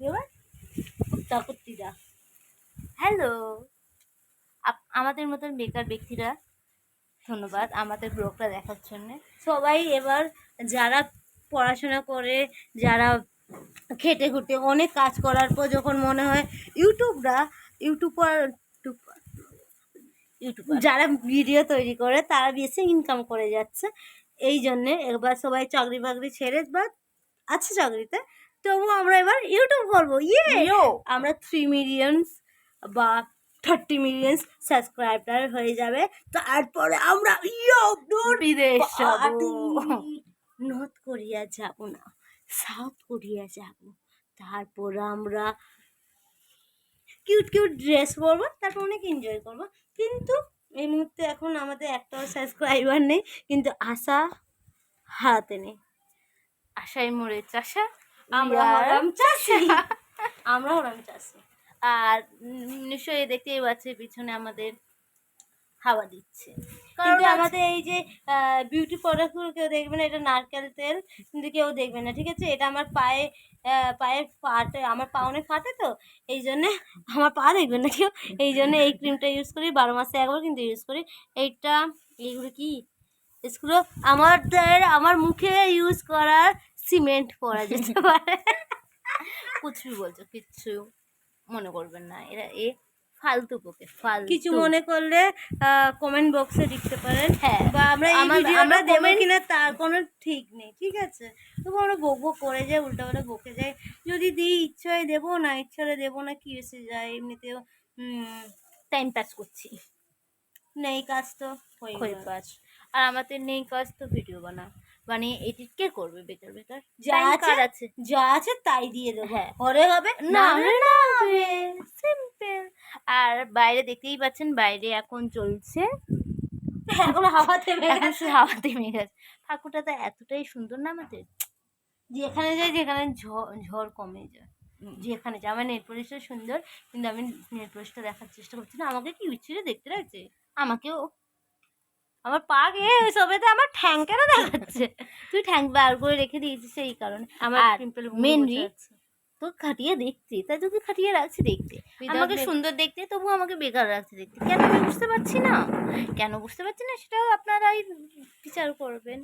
এবার কুত্তা কুত্তিরা হ্যালো আমাদের মতন বেকার ব্যক্তিরা ধন্যবাদ আমাদের ব্লগটা দেখার জন্য। সবাই এবার যারা পড়াশোনা করে যারা খেটে খুটে অনেক কাজ করার পর যখন মনে হয় ইউটিউবরা ইউটিউবার ইউটিউবার যারা ভিডিও তৈরি করে তারা বেশি ইনকাম করে যাচ্ছে। এই জন্যে এবার সবাই চাকরি বাকরি ছেড়ে বা আছে চাকরিতে তবু আমরা এবার ইউটিউব করব। ইয়ে আমরা থ্রি মিলিয়নস বা থার্টি মিলিয়নস সাবস্ক্রাইবার হয়ে যাবে। তারপরে আমরা ইয়ো বিদেশ নর্থ কোরিয়া যাব না সাউথ কোরিয়া যাব। তারপর আমরা কিউট কিউট ড্রেস পরবো তারপর অনেক এনজয় করব। কিন্তু এই মুহূর্তে এখন আমাদের একটাও সাবস্ক্রাইবার নেই কিন্তু আশা হারাতে নেই। আশায় মরে চাষা? আমরা হলাম চাষি। আমরা হলাম চাষি। আর নিশ্চয়ই দেখতেই পাচ্ছে পিছনে আমাদের হাওয়া দিচ্ছে। কিন্তু কারণ আমাদের এই যে বিউটি প্রোডাক্টগুলো কেউ দেখবে না এটা নারকেল তেল কিন্তু কেউ দেখবে না ঠিক আছে? এটা আমার পায়ে পায়ে ফাটে আমার পা অনেক ফাটে তো এই জন্যে আমার পা দেখবে না কেউ। এই জন্য এই ক্রিমটা ইউজ করি বারো মাসে একবার কিন্তু ইউজ করি। এইটা এইগুলো কি? এগুলো আমাদের আমার মুখে ইউজ করার সিমেন্ট পরা যেতে পারে। কুচবি বলছো কিচ্ছু মনে করবেন না। এরা এ ফালতু পোকে ফালতু। কিছু মনে করলে কমেন্ট বক্সে লিখতে পারেন। হ্যাঁ বা আমরা এই ভিডিওটা দেবো কিনা তার কোনো ঠিক নেই ঠিক আছে? তবু আমরা বক বক করে যাই উল্টাপাল্টা বকে যাই। যদি দিই ইচ্ছা হয় দেবো না ইচ্ছা হলে দেবো না কি এসে যায়? এমনিতেও টাইম পাস করছি। নেই কাজ তো হয়ে। পাস। আর আমাদের নেই কাজ তো ভিডিও বানা মানে এডিট কে করবে বেকার বেকার যা আছে আছে? যা আছে তাই দিয়ে দেবো। হ্যাঁ। হরে হবে না না সিম্পল আর বাইরে দেখতেই পাচ্ছেন বাইরে এখন চলছে। এখন হাওয়াতে এখন সে হাওয়া থেমে গেছে। ঠাকুরটা তো এতটাই সুন্দর না আমাদের? যেখানে যাই যেখানে ঝড় কমে যায়। যেখানে যাই আমার নেট পলিশটা সুন্দর কিন্তু আমি নেট পলিশটা দেখার চেষ্টা করছি না। আমাকে কি বিচ্ছিরে দেখতে লাগছে? আমাকেও আমার পা গিয়ে সবেতে আমার ঠ্যাং কেন দেখাচ্ছে? তুই ঠ্যাং বার করে রেখে দিয়েছিস সেই কারণে। আমার পিম্পল মেনলি তো খাটিয়ে দেখছি। তাই তোকে খাটিয়ে রাখছি দেখতে। আমাকে সুন্দর দেখতে তবু আমাকে বেকার রাখছে দেখতে। কেন আমি বুঝতে পারছি না? কেন বুঝতে পারছি না? সেটাও আপনারাই বিচার করবেন।